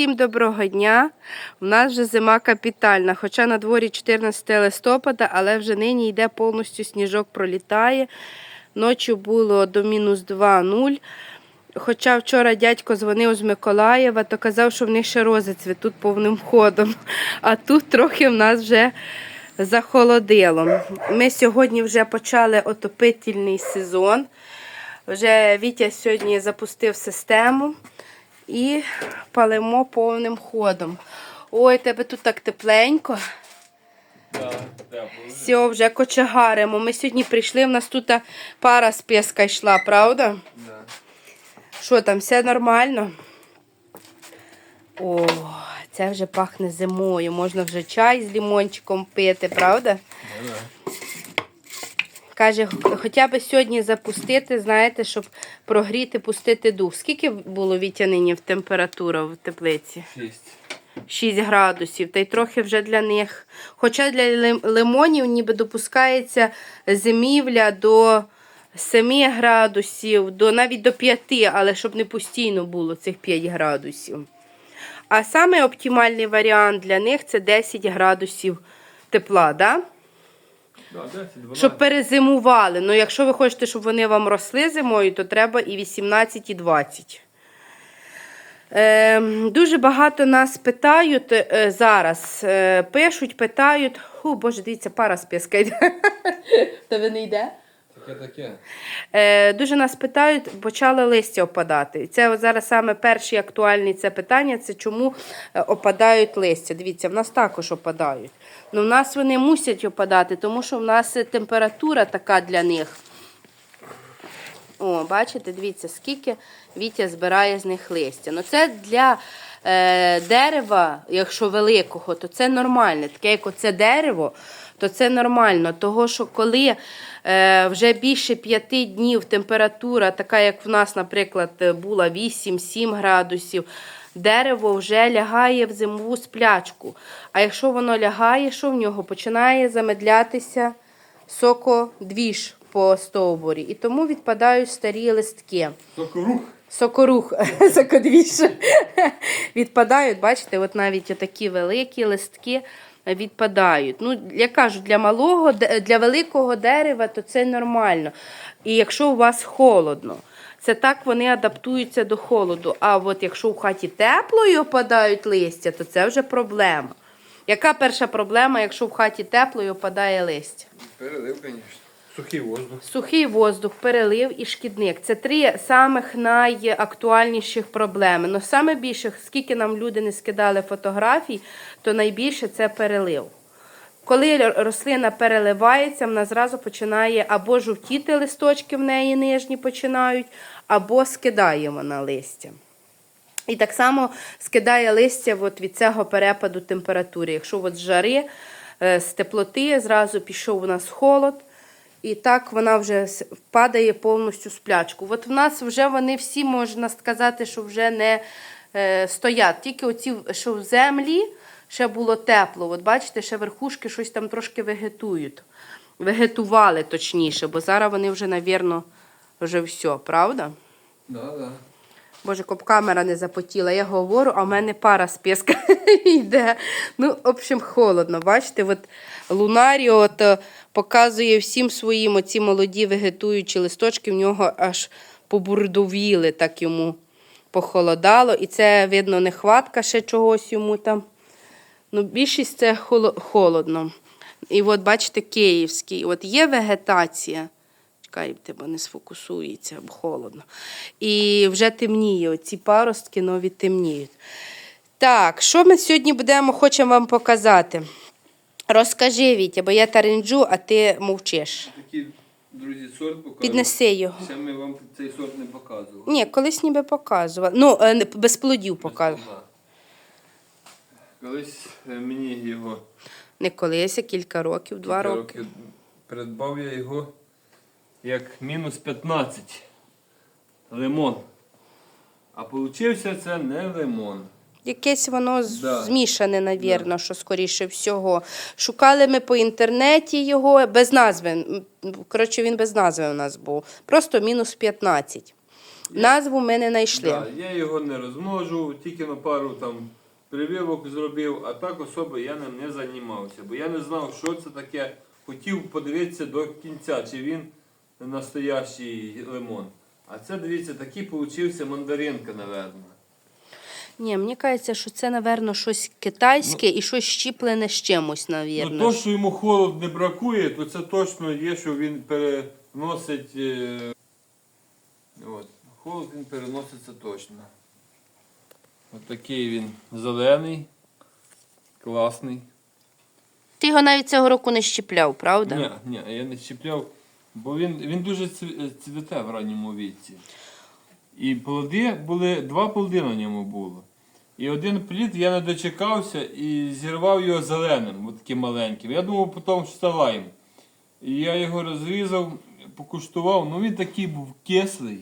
Всім доброго дня. У нас вже зима капітальна, хоча на дворі 14 листопада, але вже нині йде повністю сніжок пролітає. Ночі було до мінус 2-0. Хоча вчора дядько дзвонив з Миколаєва, то казав, що в них ще рози цвітуть повним ходом. А тут трохи в нас вже захолодило. Ми сьогодні вже почали отопительний сезон. Вже Вітя сьогодні запустив систему і палимо повним ходом. Ой, тебе тут так тепленько. Все, вже кочегаримо. Ми сьогодні прийшли, в нас тут пара з піска йшла, правда? Що там, все нормально? О, це вже пахне зимою. Можна вже чай з лімончиком пити, правда? Каже, хоча б сьогодні запустити, знаєте, щоб прогріти, пустити дух. Скільки було вітянині в температура в теплиці? Шість. 6 градусів. Та й трохи вже для них. Хоча для лимонів ніби допускається зимівля до 7 градусів, до, навіть до 5, але щоб не постійно було цих 5 градусів. А саме оптимальний варіант для них це 10 градусів тепла. Да? Да, 10, 12. Щоб перезимували. Ну, якщо ви хочете, щоб вони вам росли зимою, то треба і 18, і 20. Е, дуже багато нас питають е, зараз. Е, пишуть, питають. Ху, боже, дивіться, пара з піска йде. Та ви не йде? Таке таке. Е, дуже нас питають, почали листя опадати. І Це от зараз саме перший актуальний це питання, це чому е, опадають листя. Дивіться, в нас також опадають. Ну, в нас вони мусять опадати, тому що в нас температура така для них. О, бачите, дивіться, скільки Вітя збирає з них листя. Ну, це для е, дерева, якщо великого, то це нормально. Таке, як оце дерево, то це нормально. Того, що коли е, вже більше п'яти днів температура, така як в нас, наприклад, була 8-7 градусів, дерево вже лягає в зимову сплячку. А якщо воно лягає, що в нього? Починає замедлятися сокодвіж по стовбурі. І тому відпадають старі листки. Сокорух. Сокорух, сокодвіж. Відпадають, бачите, от навіть такі великі листки відпадають. Ну, я кажу, для малого, для великого дерева то це нормально. І якщо у вас холодно, це так вони адаптуються до холоду. А от якщо в хаті тепло і опадають листя, то це вже проблема. Яка перша проблема, якщо в хаті тепло і опадає листя? Перелив, звісно. Сухий воздух. Сухий воздух, перелив і шкідник. Це три самих найактуальніших проблеми. Ну саме більше, скільки нам люди не скидали фотографій, то найбільше це перелив. Коли рослина переливається, вона зразу починає або жовтіти листочки в неї нижні починають, або скидає вона листя. І так само скидає листя от від цього перепаду температури. Якщо от з жари, е, з теплоти, зразу пішов у нас холод, і так вона вже впадає повністю сплячку. От в нас вже вони всі, можна сказати, що вже не е, стоять. Тільки оці, що в землі ще було тепло. От бачите, ще верхушки щось там трошки вегетують. Вегетували точніше, бо зараз вони вже, навірно, вже все, правда? Да, да. Боже, коп камера не запотіла. Я говорю, а в мене пара з піска йде. Ну, в общем, холодно. Бачите, от Лунаріо от, е, показує всім своїм оці молоді вегетуючі листочки, в нього аж побурдовіли, так йому похолодало. І це, видно, нехватка ще чогось йому там. Ну, більшість це холодно. І от бачите, київський. От є вегетація. Чекай, тебе не сфокусується, бо холодно. І вже темніє. Оці паростки нові темніють. Так, що ми сьогодні будемо, хочемо вам показати? Розкажи, Вітя, бо я таринджу, а ти мовчиш. Такий, друзі, сорт показував. Піднеси його. Ще ми вам цей сорт не показували. Ні, колись ніби показував. Ну, е, без плодів показував. Да. Колись е, мені його Не колись, а кілька років, два кілька роки. років Придбав я його як мінус 15 лимон. А получився це не лимон. Якесь воно Да. змішане, навірно, що скоріше всього. Шукали ми по інтернеті його без назви. Коротше, він без назви у нас був. Просто мінус 15. Назву ми не знайшли. Да, я його не розмножу, тільки на пару там прививок зробив, а так особо я ним не займався, бо я не знав, що це таке. Хотів подивитися до кінця, чи він настоящий лимон. А це, дивіться, такий получився мандаринка, напевно. Ні, мені кажеться, що це, напевно, щось китайське і щось щіплене з чимось, Ну, навірно. то, що йому холод не бракує, то це точно є, що він переносить. е, От, холод він переноситься точно. От такий він зелений, класний. Ти його навіть цього року не щіпляв, правда? Ні, ні, я не щепляв, бо він, він дуже цві- цвіте в ранньому віці. І плоди були, два плоди на ньому було. І один плід я не дочекався і зірвав його зеленим, от таким маленьким. Я думав потім, що це лайм. І я його розрізав, покуштував, ну він такий був кислий.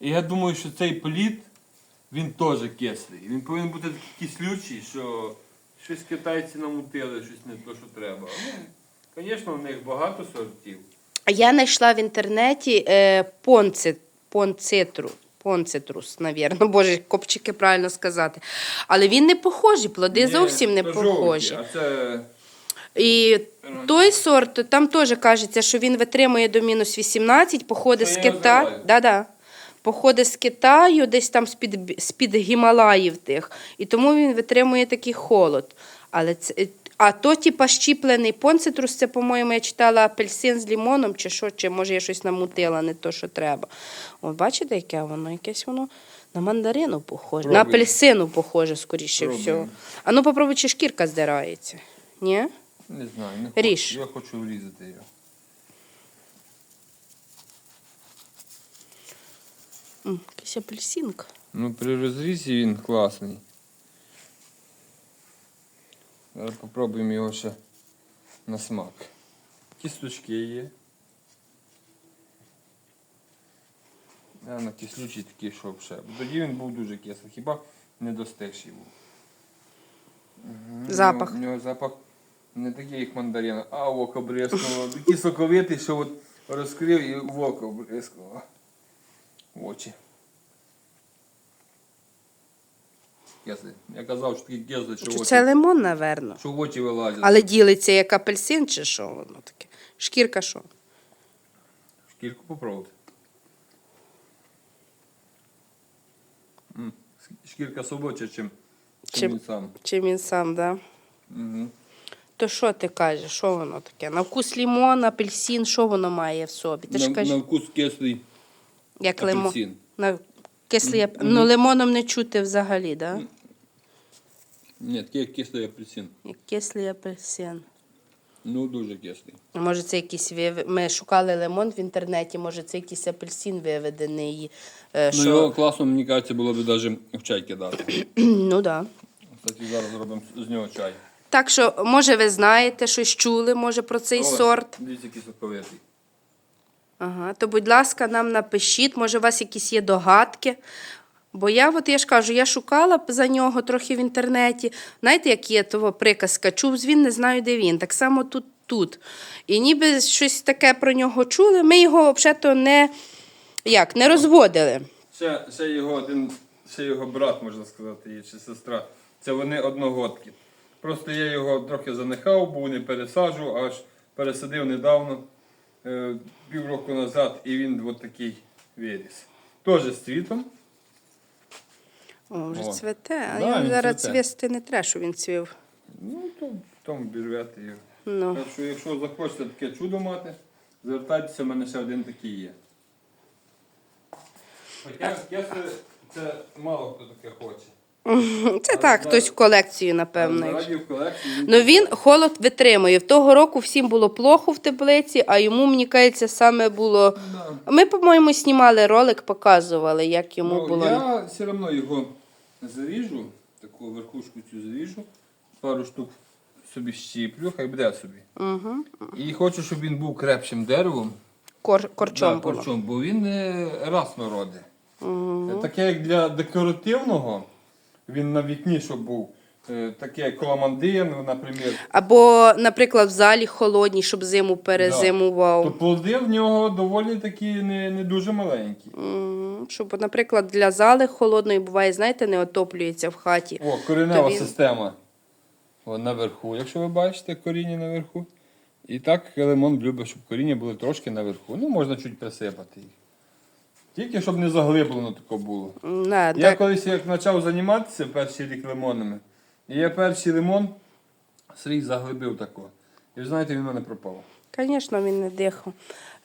І я думаю, що цей плід, він теж кислий. Він повинен бути такий кислючий, що щось китайці намутили, щось не то, що треба. Ну, звісно, в них багато сортів. Я знайшла в інтернеті е, понци, понцитру. Понцитрус, навірно, боже, копчики правильно сказати. Але він не похожий, плоди Ні, зовсім не жовті, похожі. А це І той сорт, там теж кажеться, що він витримує до мінус 18, походить з. Да-да. Походить з Китаю, десь там з-під, з-під Гімалаїв тих. І тому він витримує такий холод. Але це, а то, типа, щіплений понцитрус, це, по-моєму, я читала апельсин з лімоном, чи що, чи може я щось намутила, не то, що треба. От бачите, яке воно? Якесь воно на мандарину похоже, на апельсину похоже, скоріше Пробуємо. всього. А ну попробуй, чи шкірка здирається. Ні? не знаю, не хочу. Ріж. Я хочу врізати його. М, Якась апельсинка. Ну, при розрізі він класний. Зараз попробуємо його ще на смак. Кісточки є. Наверно, кислючий такий, що ще. Тоді він був дуже кислий, хіба не достигший був. Запах. У нього, запах не такий, як мандарина, а око бризкнуло. Такий соковитий, що от розкрив і в око бризкнуло. В очі. Я казав, що такий кислий, що, в очі, це лимон, напевно. що в очі вилазять. Але ділиться як апельсин, чи що воно таке? Шкірка що? Шкірку попробуйте. М, Шкірка солодча, чим, чим Чим- він сам. Чи він сам, да? Угу. То що ти кажеш? Що воно таке? На вкус лимон, апельсин, що воно має в собі? Ти ж На, кажеш, на вкус кислий як лимон. апельсин. На кислий ап... Ну, лимоном не чути взагалі, да? Ні, такий як кислий апельсин. Як кислий апельсин. Ну, дуже кислий. Може, це якийсь вив... Ми шукали лимон в інтернеті, може, це якийсь апельсин виведений. е, Ну, що... його класно, мені кажеться, було б навіть в чай кидати. ну да. Кстати, зараз зробимо з нього чай. Так що, може, ви знаєте, щось чули, може, про цей сорт. Дивіться, який соковитий. Ага, то, будь ласка, нам напишіть, може, у вас якісь є догадки. Бо я, от я ж кажу, я шукала за нього трохи в інтернеті. Знаєте, як є того приказка, чув він, не знаю, де він. Так само тут. тут. І ніби щось таке про нього чули. Ми його взагалі не, як, не розводили. Ще, ще його один, ще його брат, можна сказати, є, чи сестра. Це вони одногодки. Просто я його трохи занехав, був не пересаджував, аж пересадив недавно, півроку назад, і він от такий виріс. Теж з цвітом. О, вже О. цвете, а Да, його він зараз цвісти не треба, щоб він цвів. Ну, то потім обірвете його. Ну. Так що, якщо захочете таке чудо мати, звертайтеся, в мене ще один такий є. Хоча це мало хто таке хоче. Це так, хтось в колекцію, напевно. Але в колекції Ну він холод витримує. В того року всім було плохо в теплиці, а йому, мені кажеться, саме було. Да. Ми, по-моєму, знімали ролик, показували, як йому Ну, було. Я все одно його заріжу, таку верхушку цю заріжу, пару штук собі щіплю, хай буде собі. Угу. І хочу, щоб він був крепшим деревом. Кор, корчом Да, було. корчом, бо він не расно роде. Угу. Таке як для декоративного, він на вікні, щоб був. е, Таке як коламандин, наприклад. Або, наприклад, в залі холодній, щоб зиму перезимував. То плоди в нього доволі такі не, не дуже маленькі. Угу. Щоб, наприклад, для зали холодної буває, знаєте, не отоплюється в хаті. О, коренева він- система. О, наверху, якщо ви бачите, коріння наверху. І так лимон любить, щоб коріння були трошки наверху. Ну, можна чуть присипати їх. Тільки щоб не заглиблено таке було. Не, Я так. колись як почав займатися перший рік лимонами, і я перший лимон свій заглибив тако. І ви знаєте, він в мене пропав. Звісно, він не дихав.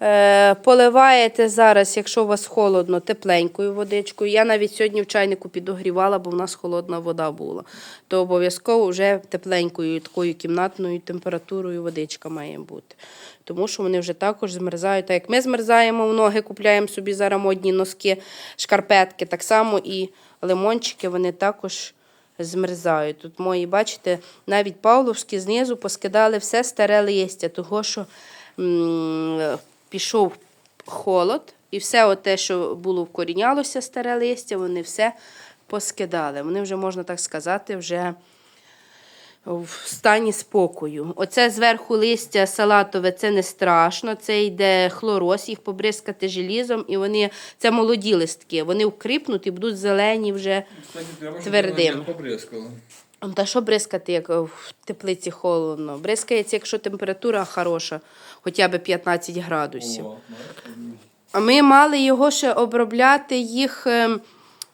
Е, поливаєте зараз, якщо у вас холодно, тепленькою водичкою. Я навіть сьогодні в чайнику підогрівала, бо в нас холодна вода була. То обов'язково вже тепленькою, такою кімнатною температурою водичка має бути. Тому що вони вже також змерзають. Так як ми змерзаємо в ноги, купляємо собі зараз модні носки, шкарпетки, так само і лимончики вони також змерзають. Тут мої, бачите, навіть павловські знизу поскидали все старе листя, того що м, пішов холод, і все те, що було вкорінялося старе листя, вони все поскидали. Вони вже, можна так сказати, вже в стані спокою. Оце зверху листя салатове, це не страшно. Це йде хлороз, їх побризкати желізом, і вони це молоді листки. Вони вкріпнуть і будуть зелені вже. Кстати, треба, щоб Твердим. вона не побризкало. Та що бризкати, як в теплиці холодно? Бризкається, якщо температура хороша, хоча б 15 градусів. А ми мали його ще обробляти їх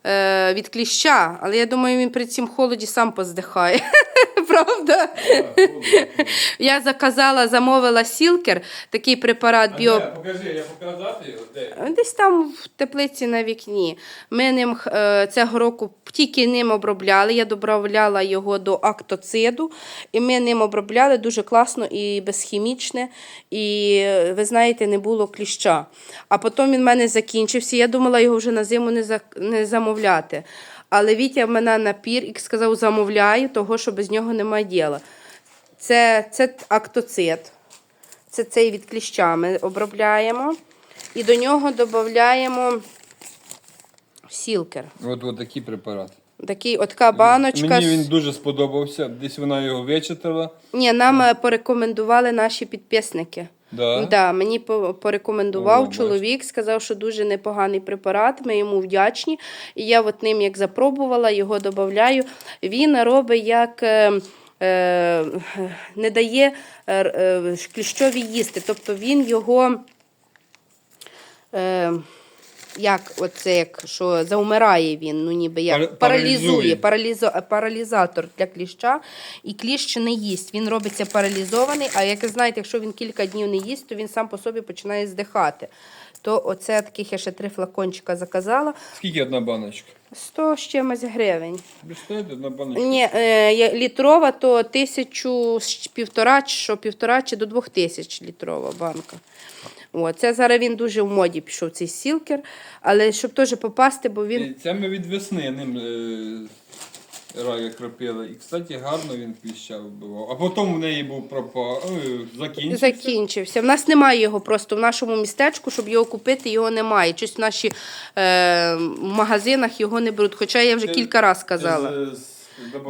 е, від кліща, але я думаю, він при цім холоді сам поздихає. Правда? Я заказала, замовила сілкер, такий препарат біо. Покажи, я показати його. Де? Десь там в теплиці на вікні. Ми ним е, цього року тільки ним обробляли. Я додавала його до актоциду, і ми ним обробляли дуже класно і безхімічне. І ви знаєте, не було кліща. А потім він в мене закінчився. Я думала його вже на зиму не, за, не замовляти. Але Вітя мене напір і сказав, замовляю, того, що без нього немає діла. Це, це актоцид. Це цей від кліща ми обробляємо. І до нього додаємо сілкер. От, от такий препарат. Такий от така баночка. Мені він дуже сподобався. Десь вона його вичитала. Ні, нам е, порекомендували наші підписники. Да. Да, мені порекомендував О, чоловік, сказав, що дуже непоганий препарат. Ми йому вдячні. І я от ним як запробувала, його додаю. Він робить як. е, е, Не дає е, кліщові їсти. Тобто він його. Як оце, як що заумирає він, ну ніби як паралізує, паралізує. паралізо, паралізатор для кліща, і кліщ не їсть. Він робиться паралізований, а як ви знаєте, якщо він кілька днів не їсть, то він сам по собі починає здихати. То оце таких я ще три флакончика заказала. Скільки одна баночка? 100 з чимось гривень. Представляєте, одна баночка. Ні, е, літрова, то тисячу півтора, що півтора чи до двох тисяч літрова банка. О, це зараз він дуже в моді пішов цей сілкер, але щоб теж попасти, бо він Це ми від весни ним е, рая кропили. І, кстати, гарно він кліща вбивав. А потім в неї був пропав. Ой, закінчився. закінчився. В нас немає його просто в нашому містечку, щоб його купити, його немає. Щось в наші е, магазинах його не беруть. Хоча я вже Це- кілька разів казала. з-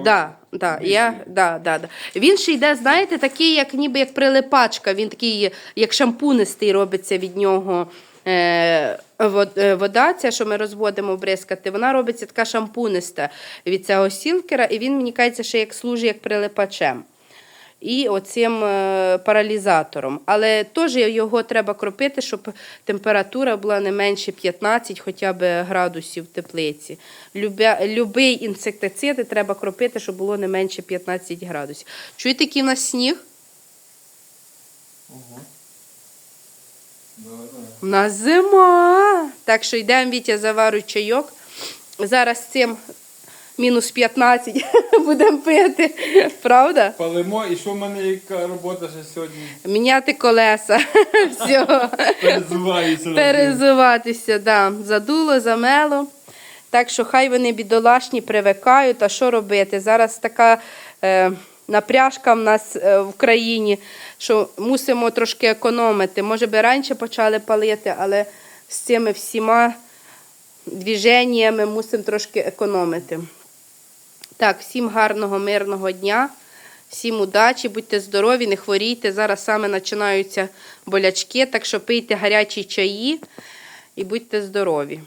Да, да, я, да, да, да. Він ще йде, знаєте, такий, як ніби як прилипачка. Він такий, як шампунистий робиться від нього. Е, е, вода, ця, що ми розводимо бризкати, вона робиться така шампуниста від цього сілкера, і він, мені кажеться, ще як служить як прилипачем. І оцим е, паралізатором. Але теж його треба кропити, щоб температура була не менше 15 хоча б градусів в теплиці. Любий інсектицид треба кропити, щоб було не менше 15 градусів. Чуєте, який в нас сніг? Ого. У нас зима. Так що йдемо, Вітя, заварюй чайок. Зараз цим мінус 15 будемо пити. Правда? Палимо, і що в мене яка робота ще сьогодні? Міняти колеса. Все. Перезувається. Перезуватися, да. задуло, замело. Так що хай вони бідолашні привикають, а що робити? Зараз така е, напряжка в нас е, в країні, що мусимо трошки економити. Може би раніше почали палити, але з цими всіма движеннями мусимо трошки економити. Так, всім гарного, мирного дня, всім удачі, будьте здорові, не хворійте. Зараз саме починаються болячки, так що пийте гарячі чаї і будьте здорові.